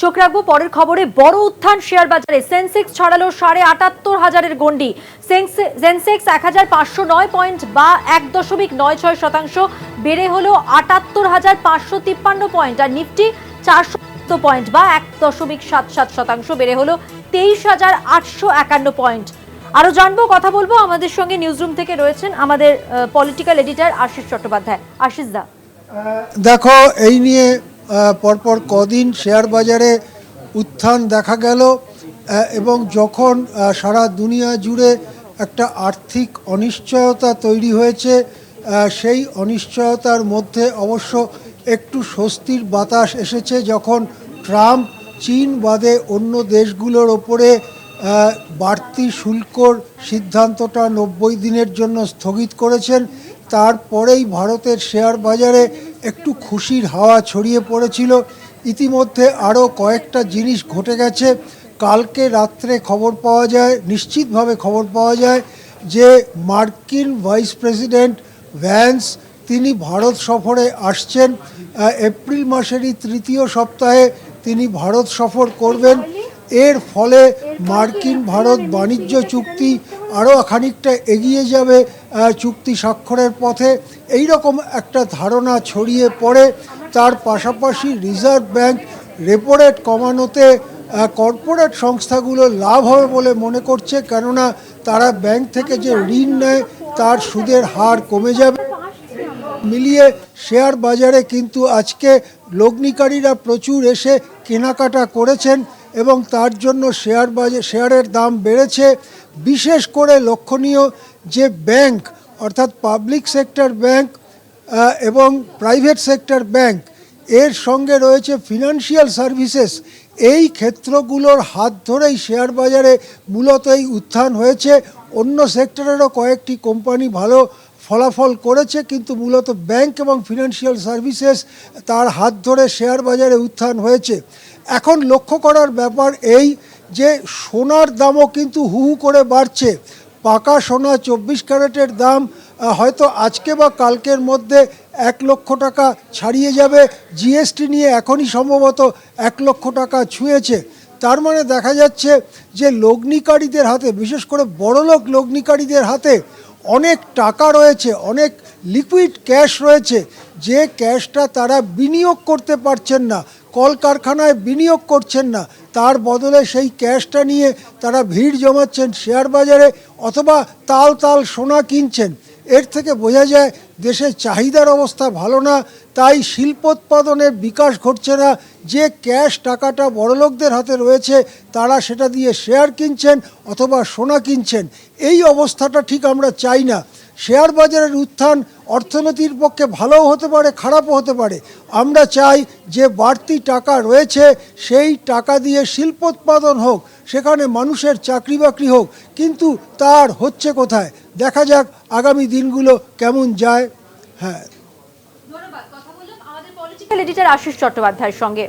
চোখ রাখব। পরের খবরে বড় উত্থান শেয়ার বাজারে সেন্সেক্স ছড়ালো সাড়ে আটাত্তর হাজারের সেন্সে- সেন্সেক্স এক হাজার পাঁচশো নয় পয়েন্ট বা এক দশমিক নয় ছয় শতাংশ। বেড়ে হলো আটাত্তর হাজার পাঁচশো তিপ্পান্ন পয়েন্ট। আর নিফটি চারশো পয়েন্ট বা এক দশমিক সাত সাত শতাংশ। বেড়ে হলো তেইশ হাজার আটশো একান্ন পয়েন্ট। আরও জানব, কথা বলব। আমাদের সঙ্গে নিউজরুম থেকে রয়েছেন আমাদের পলিটিক্যাল এডিটর আশিস চট্টোপাধ্যায়। আশিস দা। দেখো, এই নিয়ে পরপর কদিন শেয়ার বাজারে উত্থান দেখা গেল এবং যখন সারা দুনিয়া জুড়ে একটা আর্থিক অনিশ্চয়তা তৈরি হয়েছে সেই অনিশ্চয়তার মধ্যে অবশ্য একটু স্বস্তির বাতাস এসেছে যখন ট্রাম্প চীন বাদে অন্য দেশগুলোর ওপরে বাড়তি শুল্কর সিদ্ধান্তটা নব্বই দিনের জন্য স্থগিত করেছেন। তারপরেই ভারতের শেয়ার বাজারে একটু খুশির হাওয়া ছড়িয়ে পড়েছিল। ইতিমধ্যে আরও কয়েকটা জিনিস ঘটে গেছে। কালকে রাত্রে খবর পাওয়া যায়, নিশ্চিতভাবে খবর পাওয়া যায় যে মার্কিন ভাইস প্রেসিডেন্ট ভ্যান্স, তিনি ভারত সফরে আসছেন। এপ্রিল মাসেরই তৃতীয় সপ্তাহে তিনি ভারত সফর করবেন। এর ফলে মার্কিন ভারত বাণিজ্য চুক্তি আরও খানিকটা এগিয়ে যাবে চুক্তি স্বাক্ষরের পথে। এই রকম একটা ধারণা ছড়িয়ে পড়ে। তার পাশাপাশি রিজার্ভ ব্যাংক রেপো রেট কমানোতে কর্পোরেট সংস্থাগুলো লাভ হবে বলে মনে করছে, কেননা তারা ব্যাংক থেকে যে ঋণ নেয়, তার সুদের হার কমে যাবে। মিলিয়ে শেয়ার বাজারে কিন্তু আজকে লগ্নিকারীরা প্রচুর এসে কেনাকাটা করেছেন। এবং তার জন্য শেয়ার বাজার শেয়ারের দাম বেড়েছে। বিশেষ করে লক্ষণীয় যে ব্যাংক, অর্থাৎ পাবলিক সেক্টর ব্যাংক এবং প্রাইভেট সেক্টর ব্যাংক, এর সঙ্গে রয়েছে ফিনান্সিয়াল সার্ভিসেস। এই ক্ষেত্রগুলোর হাত ধরেই শেয়ার বাজারে মূলত এই উত্থান হয়েছে। অন্য সেক্টরেরও কয়েকটি কোম্পানি ভালো ফলাফল করেছে, কিন্তু মূলত ব্যাংক এবং ফিনান্সিয়াল সার্ভিসেস তার হাত ধরে শেয়ার বাজারে উত্থান হয়েছে। এখন লক্ষ্য করার ব্যাপার এই যে সোনার দামও কিন্তু হু করে বাড়ছে। পাকা সোনা চব্বিশ ক্যারেটের দাম হয়তো আজকে বা কালকের মধ্যে এক লক্ষ টাকা ছাড়িয়ে যাবে। জিএসটি নিয়ে এখনই সম্ভবত এক লক্ষ টাকা ছুঁয়েছে। তার মানে দেখা যাচ্ছে যে লগ্নিকারীদের হাতে, বিশেষ করে বড়লোক লগ্নিকারীদের হাতে অনেক টাকা রয়েছে, অনেক লিকুইড ক্যাশ রয়েছে, যে ক্যাশটা তারা বিনিয়োগ করতে পারছেন না, কলকারখানায় বিনিয়োগ করছেন না, তার বদলে সেই ক্যাশটা নিয়ে তারা ভিড় জমাচ্ছেন শেয়ার বাজারে অথবা তাল তাল সোনা কিনছেন। এর থেকে বোঝা যায় দেশের চাহিদার অবস্থা ভালো না, তাই শিল্পোৎপাদনের বিকাশ ঘটছে না। যে ক্যাশ টাকাটা বড়লোকদের হাতে রয়েছে, তারা সেটা দিয়ে শেয়ার কিনছেন অথবা সোনা কিনছেন। এই অবস্থাটা ঠিক আমরা চাই না। শেয়ার বাজারের উত্থান অর্থনীতির পক্ষে ভালোও হতে পারে, খারাপও হতে পারে। আমরা চাই যে বাড়তি টাকা রয়েছে, সেই টাকা দিয়ে শিল্পোৎপাদন হোক, সেখানে মানুষের চাকরি বাকরি হোক, কিন্তু তার হচ্ছে কোথায়? দেখা যাক আগামী দিনগুলো কেমন যায়। হ্যাঁ। আশিস চট্টোপাধ্যায়ের সঙ্গে।